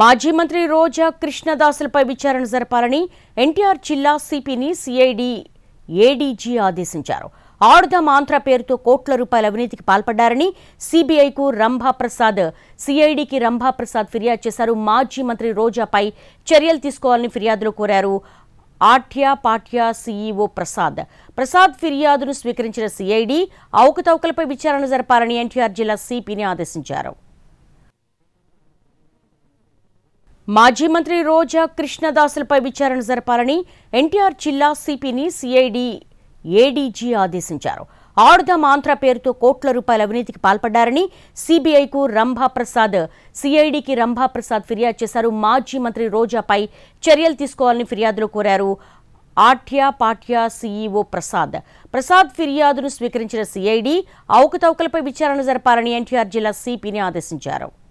మాజీ మంత్రి రోజా కృష్ణదాసులపై విచారణ జరపాలని ఎన్టీఆర్ జిల్లా సిపిని సిఐడి ఏడీజీ ఆదేశించారు. ఆడుదాం ఆంధ్ర పేరుతో కోట్ల రూపాయల అవినీతికి పాల్పడ్డారని సిబిఐకు రంభాప్రసాద్ సిఐడికి రంభాప్రసాద్ ఫిర్యాదు చేశారు. మాజీ మంత్రి రోజాపై చర్యలు తీసుకోవాలని ఫిర్యాదులో కోరారు. ఆఠ్య పాఠ్య సీఈఓ ప్రసాద్. ప్రసాద్ ఫిర్యాదును స్వీకరించిన సిఐడి అవకతవకలపై విచారణ జరపాలని ఎన్టీఆర్ జిల్లా సిపిని ఆదేశించారు. మాజీ మంత్రి రోజా కృష్ణదాసులపై విచారణ జరపాలని ఎన్టీఆర్ జిల్లా సిపిని సిఐడి ఏడీజీ ఆదేశించారు. ఆడుదాం ఆంధ్ర పేరుతో కోట్ల రూపాయల అవినీతికి పాల్పడ్డారని సిబిఐకు రంభాప్రసాద్ సిఐడికి రంభాప్రసాద్ ఫిర్యాదు చేశారు. మాజీ మంత్రి రోజాపై చర్యలు తీసుకోవాలని ఫిర్యాదులో కోరారు. ఆఠ్య పాఠ్య సీఈఓ ప్రసాద్. ప్రసాద్ ఫిర్యాదును స్వీకరించిన సిఐడి అవకతవకలపై విచారణ జరపాలని ఎన్టీఆర్ జిల్లా సిపిని ఆదేశించారు.